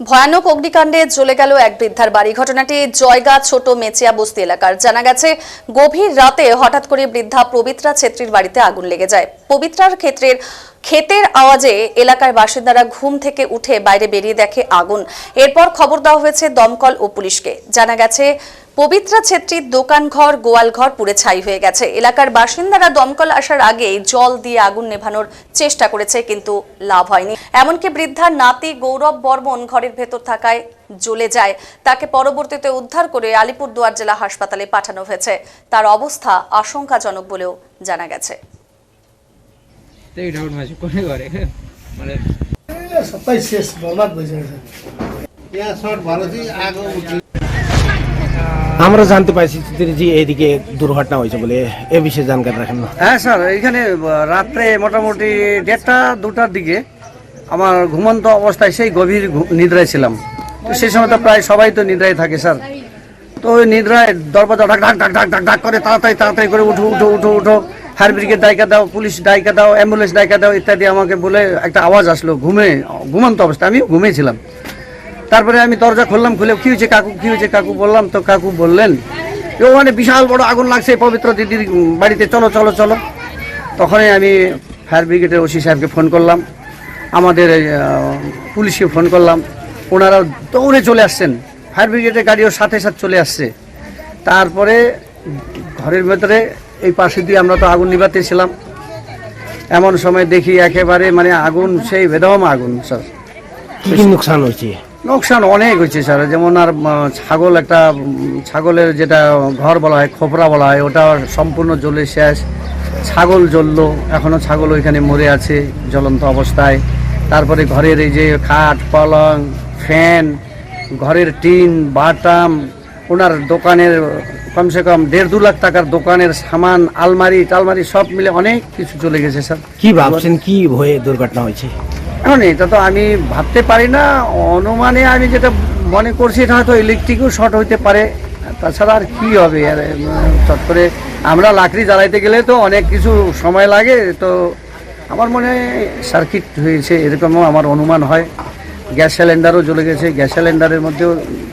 ভয়ানক অগ্নিকাণ্ডে জ্বলে গেল এক বৃদ্ধার বাড়ি। ঘটনাটি জয়গা ছোট মেচিয়া বস্তি এলাকার। জানা গেছে, গভীর রাতে হঠাৎ করে বৃদ্ধা পবিত্রা ছেত্রীর বাড়িতে আগুন লেগে যায়। পবিত্রার ক্ষেত্রের ক্ষেতের আওয়াজে এলাকার বাসিন্দারা ঘুম থেকে উঠে বাইরে বেরিয়ে দেখে আগুন। এরপর খবর দেওয়া হয়েছে দমকল ও পুলিশকে। জানা গেছে পবিত্রা ছেত্রীর দোকানঘর গোয়ালঘর পুড়ে ছাই হয়ে গেছে। এলাকার বাসিন্দারা দমকল আসার আগে জল দিয়ে আগুন নেভানোর চেষ্টা করেছে কিন্তু লাভ হয়নি। এমনকি বৃদ্ধার নাতি গৌরব বর্মন ঘরের ভেতর থাকায় জ্বলে যায়। তাকে পরবর্তীতে উদ্ধার করে আলিপুরদুয়ার জেলা হাসপাতালে পাঠানো হয়েছে। তার অবস্থা আশঙ্কাজনক বলেও জানা গেছে। মানে সবাই শেষ বরবাদ হয়ে আমরা জানতে পাইছি যে এইদিকে দুর্ঘটনা হয়েছে বলে। এ বিষয়ে জানকারি রাখেন না। হ্যাঁ স্যার এখানে রাত্রে মোটামুটি দেড়টা, দুটার দিকে আমার ঘুমন্ত অবস্থায় সেই গভীর নিদ্রায় ছিলাম। তো সেই সময় তো প্রায় সবাই তো নিদ্রায় থাকে, স্যার। তো ওই নিদ্রায় দরবাজা ঢাক ঢাক ঢাক ঢাক ঢাক ঢাক করে তাড়াতাড়ি তাড়াতাড়ি করে উঠো উঠো উঠো উঠো। ফায়ার ব্রিগেড ডাইকা দাও, পুলিশ ডাইকা দাও, অ্যাম্বুলেন্স ডাইকা দাও ইত্যাদি আমাকে বলে একটা আওয়াজ আসলো, ঘুমে, ঘুমন্ত অবস্থা আমি ঘুমিয়েছিলাম তারপরে আমি দরজা খুললাম, খুলে কি হয়েছে কাকু, কি হয়েছে কাকু বললাম, তো কাকু বললেন ওখানে বিশাল বড় আগুন লাগছে পবিত্র দিদির বাড়িতে, চলো চলো চলো। তখনই আমি ফায়ার ব্রিগেডের ওসি সাহেবকে ফোন করলাম, আমাদের পুলিশকে ফোন করলাম ওনারা দৌড়ে চলে আসছেন, ফায়ার ব্রিগেডের গাড়িও সাথে সাথে চলে আসছে। তারপরে ঘরের ভেতরে এই পাশে দিয়ে আমরা তো আগুন নিভাতেছিলাম এমন সময় দেখি একেবারে মানে আগুন, সেই বেদম আগুন, স্যার। কি নুকসান হয়েছে? লোকসান অনেক হয়েছে স্যার। যেমন আর ছাগল একটা ছাগলের যেটা ঘর বলা হয়, খোপরা বলা হয়, ওটা সম্পূর্ণ জ্বলে শেষ। ছাগল জ্বললো এখনও ছাগল ওইখানে মরে আছে জ্বলন্ত অবস্থায়। তারপরে ঘরের এই যে খাট, পলং, ফ্যান, ঘরের টিন, বাটাম, ওনার দোকানের, কমসে কম দেড় দু লাখ টাকার দোকানের সামান, আলমারি, টালমারি সব মিলে অনেক কিছু চলে গেছে, স্যার। কি ভাবছেন? কি হয়ে দুর্ঘটনা হয়েছে? এখন এটা তো আমি ভাবতে পারি না। অনুমানে আমি যেটা মনে করছি এটা হয়তো ইলেকট্রিকও শর্ট হইতে পারে। তাছাড়া আর কি হবে? আর চট করে আমরা লাকড়ি জ্বালাইতে গেলে তো অনেক কিছু সময় লাগে। তো আমার মনে হয় সার্কিট হয়েছে এরকমও আমার অনুমান হয়। গ্যাস সিলিন্ডারও জ্বলে গেছে। গ্যাস সিলিন্ডারের মধ্যেও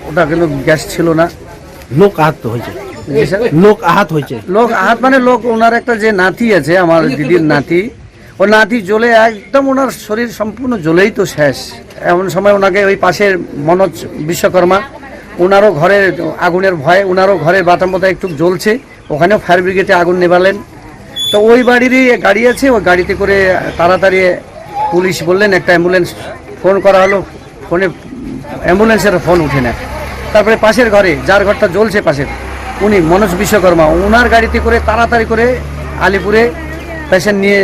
ওটা কিন্তু গ্যাস ছিল না। লোক আহত হয়েছে। লোক আহত হয়েছে। লোক আহাত মানে লোক ওনার একটা যে নাতি আছে আমার দিদির নাতি। ও নাতি জ্বলে, একদম ওনার শরীর সম্পূর্ণ জ্বলেই তো শেষ। এমন সময় ওনাকে ওই পাশের মনোজ বিশ্বকর্মা ওনারও ঘরে আগুনের ভয়ে ওনারও ঘরের বাতাম বোতা একটু জ্বলছে, ওখানেও ফায়ার ব্রিগেডে আগুন নেবালেন তো ওই বাড়িরই গাড়ি আছে ওই গাড়িতে করে তাড়াতাড়ি পুলিশ বললেন, একটা অ্যাম্বুলেন্স ফোন করা হলো, ফোনে অ্যাম্বুলেন্সের ফোন উঠে না তারপরে পাশের ঘরে, যার ঘরটা জ্বলছে পাশের, উনি মনোজ বিশ্বকর্মা ওনার গাড়িতে করে তাড়াতাড়ি করে আলিপুরে পেশেন্ট নিয়ে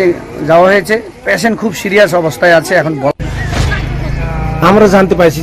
যাওয়া হয়েছে। পেশেন্ট খুব সিরিয়াস অবস্থায় আছে এখন আমরা জানতে পাইছি